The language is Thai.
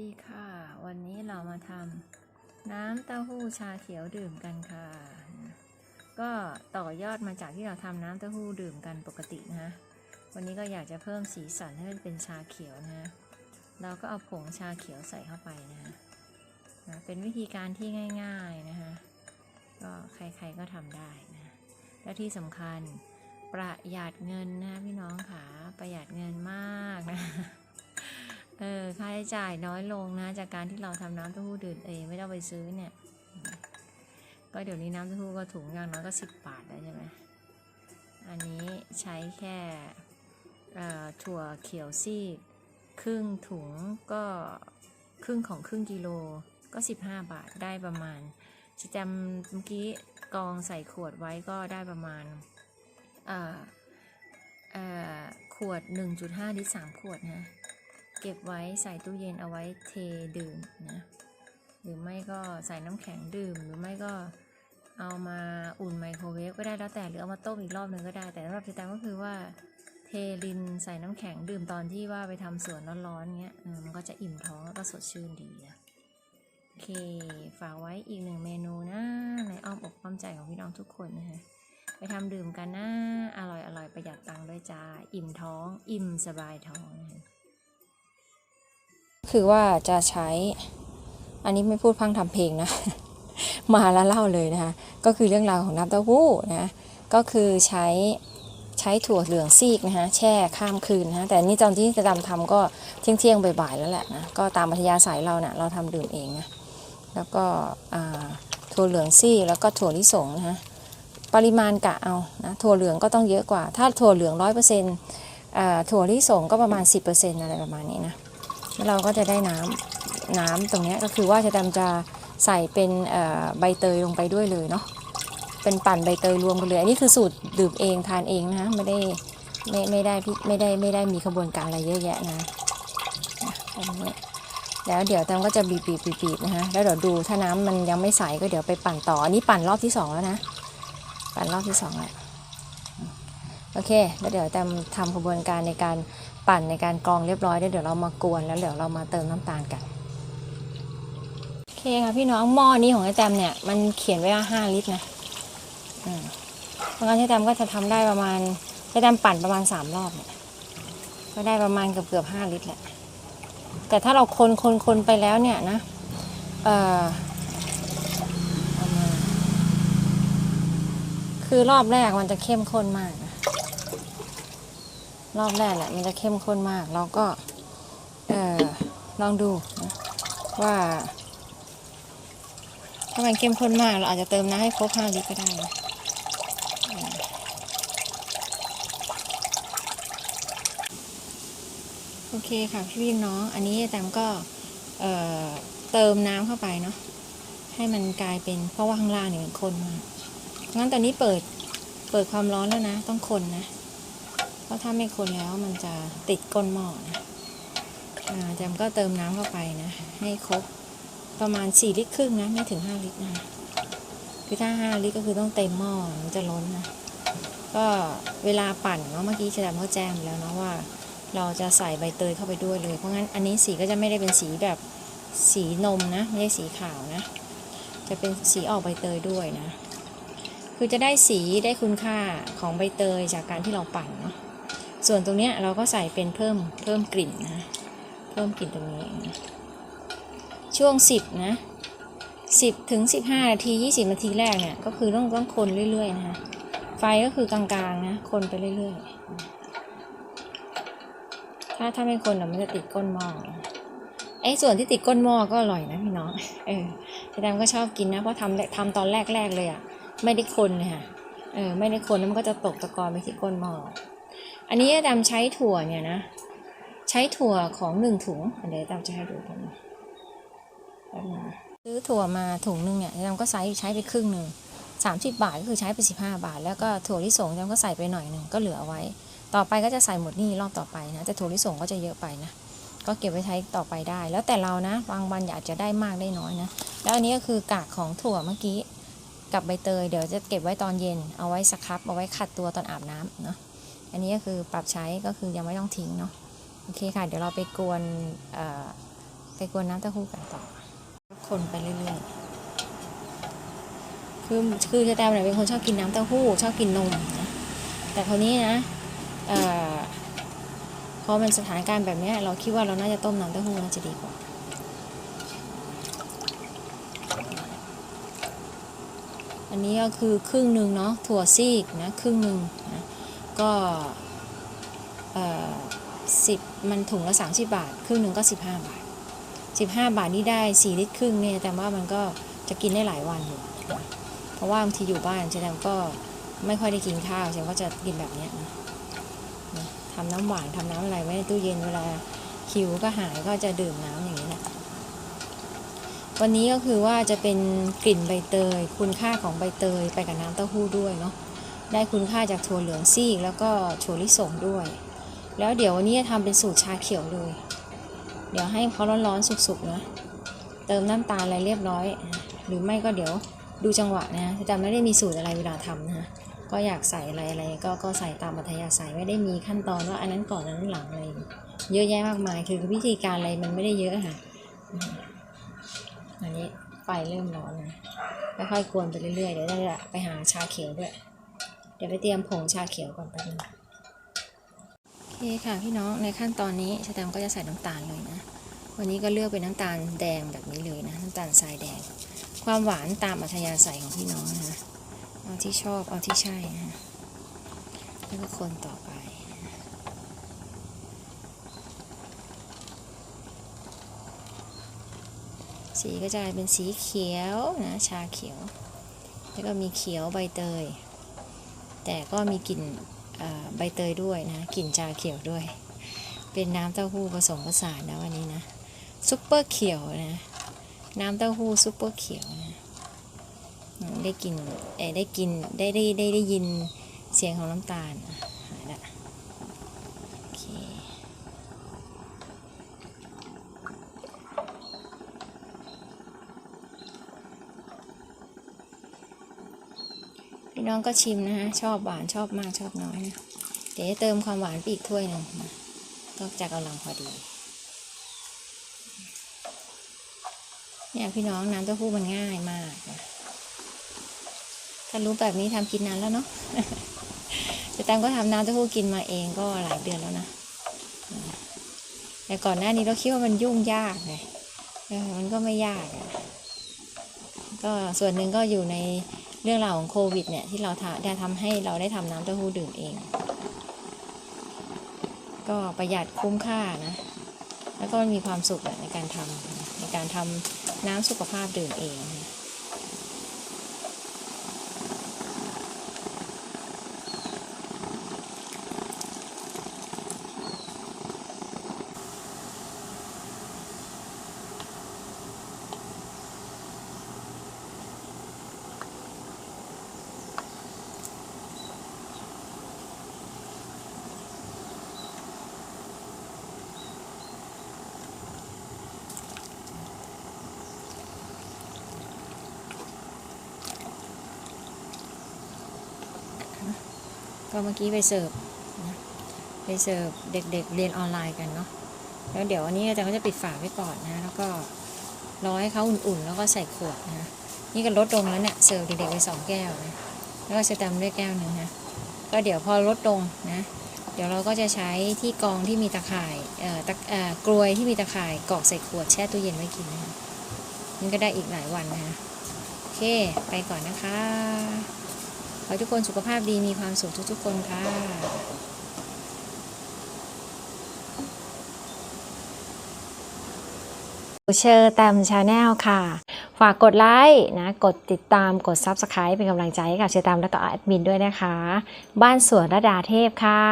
ดีค่ะ วันนี้เรามาทำน้ำเต้าหู้ชาเขียวดื่มกันค่ะ ก็ต่อยอดมาจากที่เราทำน้ำเต้าหู้ดื่มกันปกตินะ วันนี้ก็อยากจะเพิ่มสีสันให้มันเป็นชาเขียวนะ เราก็เอาผงชาเขียวใส่เข้าไปนะนะเป็นวิธีการที่ง่ายๆนะคะก็ใครๆก็ทำได้นะ และที่สำคัญประหยัดเงินนะพี่น้องค่ะประหยัดเงินมากนะ เออค่าใช้จ่ายน้อยลงนะ จากการที่เราทำน้ำเต้าหู้ดื่มเองไม่ต้องไปซื้อเนี่ย ก็เดี๋ยวนี้น้ำเต้าหู้ก็ถุงอย่างน้อยก็สิบบาทแล้วใช่ไหมอันนี้ใช้แค่เอ่อถั่วเขียวซีกครึ่งถุงก็ครึ่งของครึ่งกิโลก็ 15 บาทได้ประมาณจะจำเมื่อกี้กองใส่ขวดไว้ก็ได้ประมาณเอ่อเอ่อขวด 1.5ลิตร3ขวดนะ เก็บไว้ใส่ตู้เย็นเอาไว้เทดื่มนะหรือไม่ก็ใส่น้ำแข็งดื่ม หรือไม่ก็เอามาอุ่นไมโครเวฟก็ได้แล้วแต่หรือเอามาต้มอีกรอบหนึ่งก็ได้ แต่สำหรับเจแตมก็คือว่าเทลินใส่น้ำแข็งดื่มตอนที่ว่าไปทำสวนร้อนๆเงี้ยมันก็จะอิ่มท้องแล้วก็สดชื่นดีนะโอเคฝากไว้อีกหนึ่งเมนูนะในอ้อมอกอ้อมใจของพี่น้องทุกคนนะฮะไปทำดื่มกันนะอร่อยอร่อยประหยัดตังค์ด้วยจ้าอิ่มท้อง อิ่มสบายท้องนะฮะ คือว่าจะใช้ อันนี้ไม่พูดพังทำเพลงนะ มาแล้วเล่าเลยนะคะ ก็คือเรื่องราวของน้ำเต้าหู้นะ ก็คือใช้ใช้ถั่วเหลืองซีกนะคะแช่ข้ามคืนนะะแต่นี่ตอนที่จะทำทำก็เที่ยงเที่ยงๆบ่ายๆแล้วแหละนะ ก็ตามอัธยาศัยเราเนะ่ะเราทำดื่มเองนะ แล้วก็อ่าถั่วเหลืองซีกแล้วก็ถั่วลิสงนะฮะปริมาณกะเอานะถั่วเหลืองก็ต้องเยอะกว่า ถ้าถั่วเหลืองร้อยเปอร์เซ็นต์ถั่วลิสงก็ประมาณ10%อะไรประมาณนี้นะ แล้วเราก็จะได้น้ำน้ำตรงนี้ก็คือว่าจะดำจะใส่เป็นใบเตยลงไปด้วยเลยเนาะเป็นปั่นใบเตยรวมกันเลย อันนี้คือสูตรดื่มเองทานเองนะไม่ได้ไม่ไม่ได้ไม่ได้ไม่ได้มีขบวนการอะไรเยอะแยะนะแบบนี้แล้วเดี๋ยวแตมก็จะบีบบีบบีบนะฮะแล้วเดี๋ยวดูถ้าน้ำมันยังไม่ใสก็เดี๋ยวไปปั่นต่ออันนี้ปั่นรอบที่สองแล้วนะ ปั่นรอบที่สองแล้วโอเค แล้วเดี๋ยวแตมทำขบวนการในการ ปั่นในการกรองเรียบร้อยแล้วเดี๋ยวเรามากวนแล้วเดี๋ยวเรามาเติมน้ำตาลกันโอเคค่ะพี่น้องหม้อนี้ของไอ้แตมเนี่ยมันเขียนไว้ว่าห้าลิตรนะอืมเพราะงั้นไอ้แตมก็จะทำได้ประมาณไอ้แตมปั่นประมาณสามรอบเนี่ยก็ได้ประมาณเกือบเกือบห้าลิตรแหละแต่ถ้าเราคนคนคนไปแล้วเนี่ยนะเอ่อคือรอบแรกมันจะเข้มข้นมาก รอบแรกแหละมันจะเข้มข้นมาก เราก็เออลองดูนะว่า ถ้ามันเข้มข้นมาก เราอาจจะเติมน้ำให้ครบ5ลิตรก็ได้นะโอเคค่ะพี่พี่น้อง อันนี้แตมก็เเติมน้ำเข้าไปเนาะให้มันกลายเป็นเพราะว่าข้างล่างเนี่ยมันข้นมากงั้นตอนนี้เปิดเปิดความร้อนแล้วนะ ต้องคนนะ เพราะถ้าไม่คนแล้วมันจะติดก้นหม้อนะอ่าแจมก็เติมน้ำเข้าไปนะ ให้ครบประมาณ 4 ลิตรครึ่งนะ ไม่ถึง 5 ลิตรนะคือถ้า 5 ลิตรก็คือต้องเต็มหม้อมันจะล้นนะ ก็เวลาปั่นเนาะเมื่อกี้แจมก็แจ้งแล้วเนาะว่า เราจะใส่ใบเตยเข้าไปด้วยเลย เพราะงั้นอันนี้สีก็จะไม่ได้เป็นสีแบบสีนมนะ ไม่ใช่สีขาวนะ จะเป็นสีออกใบเตยด้วยนะ คือจะได้สีได้คุณค่าของใบเตยจากการที่เราปั่นเนาะ ส่วนตรงนี้เราก็ใส่เป็นเพิ่มเพิ่มกลิ่นนะเพิ่มกลิ่นตรงนี้ ช่วง 10 นะ 10ถึง15 นาที 20 นาทีแรกเนี่ยก็คือต้องต้องคนเรื่อยๆนะคะไฟก็คือกลางๆนะคนไปเรื่อยๆ ถ้าถ้าไม่คนมันจะติดก้นหม้อไอ้ส่วนที่ติดก้นหม้อก็อร่อยนะพี่น้องเออแต่ดมก็ชอบกินนะเพราะทำทำตอนแรกๆเลยอะไม่ได้คนเลยค่ะเออไม่ได้คนแล้วมันก็จะตกตะกอนไปที่ก้นหม้อ อันนี้ดำใช้ถั่วเนี่ยนะ ใช้ถั่วของหนึ่งถุงเดี๋ยวดำจะให้ดูกันนะซื้อถั่วมาถุงหนึ่งเนี่ยดำก็ใช้ใช้ไปครึ่งหนึ่งสามสิบบาทก็คือใช้ไปสิบห้าบาท แล้วก็ถั่วลิสงดำก็ใส่ไปหน่อยหนึ่งก็เหลือไว้ ต่อไปก็จะใส่หมดนี่รอบต่อไปนะแต่ถั่วลิสงก็จะเยอะไปนะก็เก็บไว้ใช้ต่อไปได้ แล้วแต่เรานะบางวันอยากจะได้มากได้น้อยนะแล้วอันนี้ก็คือกากของถั่วเมื่อกี้กับใบเตยเดี๋ยวจะเก็บไว้ตอนเย็นเอาไว้สครับเอาไว้ขัดตัวตอนอาบน้ำเนาะ อันนี้ก็คือปรับใช้ก็คือยังไม่ต้องทิ้งเนาะโอเคค่ะ เดี๋ยวเราไปกวนไปกวนน้ำเต้าหู้กันต่อ คนไปเรื่อยๆ คือคือจะแตมเนี่ยเป็นคนชอบกินน้ำเต้าหู้ชอบกินนมนะแต่คราวนี้นะเอ่อพอมันสถานการณ์แบบเนี้ยเราคิดว่าเราน่าจะต้มน้ำเต้าหู้น่าจะดีกว่าอันนี้ก็คือครึ่งหนึ่งเนาะถั่วซีกนะครึ่งหนึ่งนะ ก็สิบมันถุงละสามสิบาท ครึ่งหนึ่งก็สิบาทสิบาทนี่ได้สี่ลิตรครึ่งเนี่ยแต่ว่ามันก็จะกินได้หลายวันอยู่ เพราะว่าบางทีอยู่บ้านเจแตมก็ไม่ค่อยได้กินข้าวเจมก็จะกินแบบเนี้ยนะนะทำน้ำหวานทำน้ำอะไรไว้ในตู้เย็นเวลาหิวก็หายก็จะดื่มน้ำอย่างนี้แหละวันนี้ก็คือว่าจะเป็นกลิ่นใบเตย คุณค่าของใบเตยไปกับน้ำเต้าหู้ด้วยเนาะ ได้คุณค่าจากถั่วเหลืองซีกแล้วก็ถั่วลิสงด้วย แล้วเดี๋ยววันนี้จะทำเป็นสูตรชาเขียวเลย เดี๋ยวให้เขาร้อนๆสุกๆนะ เติมน้ำตาลอะไรเรียบร้อย หรือไม่ก็เดี๋ยวดูจังหวะนะแต่ไม่ได้มีสูตรอะไรเวลาทำนะก็อยากใส่อะไรอะไรก็ก็ใส่ตามอัธยาศัยไม่ได้มีขั้นตอนว่าอันนั้นก่อนอันนั้นหลังอะไรเยอะแยะมากมายคือวิธีการอะไรมันไม่ได้เยอะค่ะอันนี้ไฟเริ่มร้อนนะค่อยๆกวนไปเรื่อยๆเดี๋ยวจะไปหาชาเขียวด้วย เดี๋ยวไปเตรียมผงชาเขียวก่อนแป๊บนึงโอเคค่ะพี่น้องในขั้นตอนนี้ชาแตมก็จะใส่น้ำตาลเลยนะ วันนี้ก็เลือกเป็นน้ำตาลแดงแบบนี้เลยนะน้ำตาลทรายแดง ความหวานตามอัธยาศัยของพี่น้องนะคะเอาที่ชอบเอาที่ใช่นะแล้วก็คนต่อไปสีก็จะเป็นสีเขียวนะชาเขียว แล้วก็มีเขียวใบเตย แต่ก็มีกลิ่นใบเตยด้วยนะกลิ่นชาเขียวด้วย เป็นน้ำเต้าหู้ผสมผสานนะวันนี้นะซุปเปอร์เขียวนะน้ำเต้าหู้ซุปเปอร์เขียวนะได้กลิ่นได้กินได้ได้ได้ได้ยินเสียงของน้ำตาลนะโอเค พี่ น้องก็ชิมนะฮะชอบหวานชอบมากชอบน้อยนะเดี๋ยวจะเติมความหวานไปอีกถ้วยหนึ่งก็จะกำลังพอดี เนี่ยพี่น้องน้ำเต้าหู้มันง่ายมากนะถ้ารู้แบบนี้ทำกินนานแล้วเนาะแต่แตมก็ทำน้ำเต้าหู้กินมาเองก็หลายเดือนแล้วนะแต่ก่อนหน้านี้เราคิดว่ามันยุ่งยากไงมันก็ไม่ยากอะก็ส่วนหนึ่งก็อยู่ใน เรื่องราวของโควิดเนี่ยที่เราทำได้ทำให้เราได้ทำน้ำเต้าหู้ดื่มเอง ก็ประหยัดคุ้มค่านะ แล้วก็มีความสุขในการทำในการทำน้ำสุขภาพดื่มเอง ก็เมื่อกี้ไปเสิร์ฟนะไปเสิร์ฟเด็กๆเรียนออนไลน์กันเนาะแล้วเดี๋ยวอันนี้อาจารย์ก็จะปิดฝาไว้ก่อนนะแล้วก็รอให้เขาอุ่นๆ แล้วก็ใส่ขวดนะนี่ก็ลดลงแล้วเนี่ยเสิร์ฟเด็กๆไปสองแก้วนะแล้วก็สแตมด้วยแก้วหนึ่งนะก็เดี๋ยวพอลดลงนะเดี๋ยวเราก็จะใช้ที่กองที่มีตะข่ายเอ่อตะเอ่อกลวยที่มีตะข่ายกรอกใส่ขวดแช่ตู้เย็นไว้กินนะคะมันก็ได้อีกหลายวันนะคะโอเค ไปก่อนนะคะ ขอทุกคนสุขภาพดีมีความสุขทุกๆคนค่ะเชอร์แตมชาแนลค่ะ ฝากกดไลค์นะ กดติดตามกด Subscribe เป็นกำลังใจให้กับเชอร์แตมและก็แอดมินด้วยนะคะ บ้านสวนระดาเทพค่ะ